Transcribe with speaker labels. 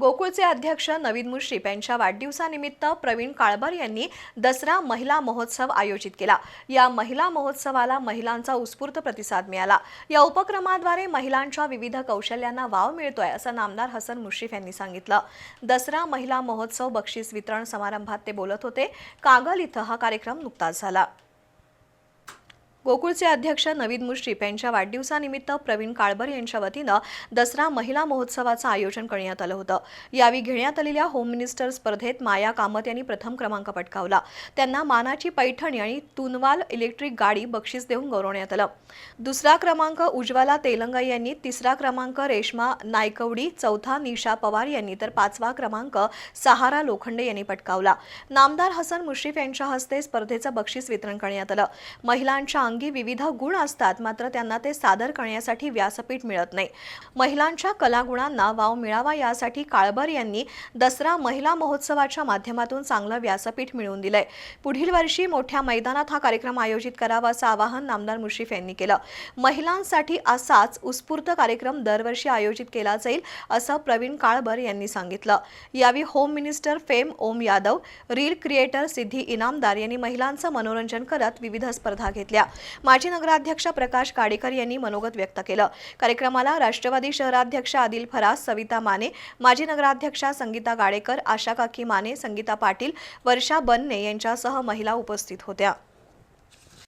Speaker 1: गोकुळचे अध्यक्ष नवीन मुश्रीफ यांच्या वाढदिवसानिमित्त प्रवीण काळबर यांनी दसरा महिला महोत्सव आयोजित केला. या महिला महोत्सवाला महिलांचा उत्स्फूर्त प्रतिसाद मिळाला. या उपक्रमाद्वारे महिलांच्या विविध कौशल्यांना वाव मिळतोय असं नामदार हसन मुश्रीफ यांनी सांगितलं. दसरा महिला महोत्सव बक्षीस वितरण समारंभात ते बोलत होते. कागल इथं हा कार्यक्रम नुकताच झाला. गोकुळचे अध्यक्ष नवीद मुश्रीफ यांच्या वाढदिवसानिमित्त प्रवीण काळबर यांच्या वतीनं दसरा महिला महोत्सवाचं आयोजन करण्यात आलं होतं. यावेळी घेण्यात आलेल्या होम मिनिस्टर स्पर्धेत माया कामत यांनी प्रथम क्रमांक पटकावला. त्यांना मानाची पैठणी आणि तुनवाल इलेक्ट्रिक गाडी बक्षीस देऊन गौरवण्यात आलं. दुसरा क्रमांक उज्ज्वला तेलंगा यांनी तिसरा क्रमांक रेश्मा नायकवडी चौथा निशा पवार यांनी तर पाचवा क्रमांक सहारा लोखंडे यांनी पटकावला. नामदार हसन मुश्रीफ यांच्या हस्ते स्पर्धेचं बक्षीस वितरण करण्यात आलं. महिलांच्या अंगी विविध गुण असतात मात्र त्यांना ते सादर करण्यासाठी व्यासपीठ मिळत नाही. महिलांच्या कलागुणांना वाव मिळावा यासाठी काळबर यांनी दसरा महिला महोत्सवाच्या माध्यमातून चांगलं व्यासपीठ मिळवून दिलंय. पुढील वर्षी मोठ्या मैदानात हा कार्यक्रम आयोजित करावा असं आवाहन नामदार मुश्रीफ यांनी केलं. महिलांसाठी असाच उत्स्फूर्त कार्यक्रम दरवर्षी आयोजित केला जाईल असं प्रवीण काळबर यांनी सांगितलं. यावेळी home minister fame Om Yadav reel creator Siddhi Inamdar यांनी महिलांचं मनोरंजन करत विविध स्पर्धा घेतल्या. माजी नगराध्यक्ष प्रकाश गाडेकर यांनी मनोगत व्यक्त केलं. कार्यक्रमाला राष्ट्रवादी शहराध्यक्ष आदिल फरास सविता माने माजी नगराध्यक्षा संगीता गाडेकर आशा काकी माने संगीता पाटील वर्षा बन्ने यांच्यासह महिला उपस्थित होत्या.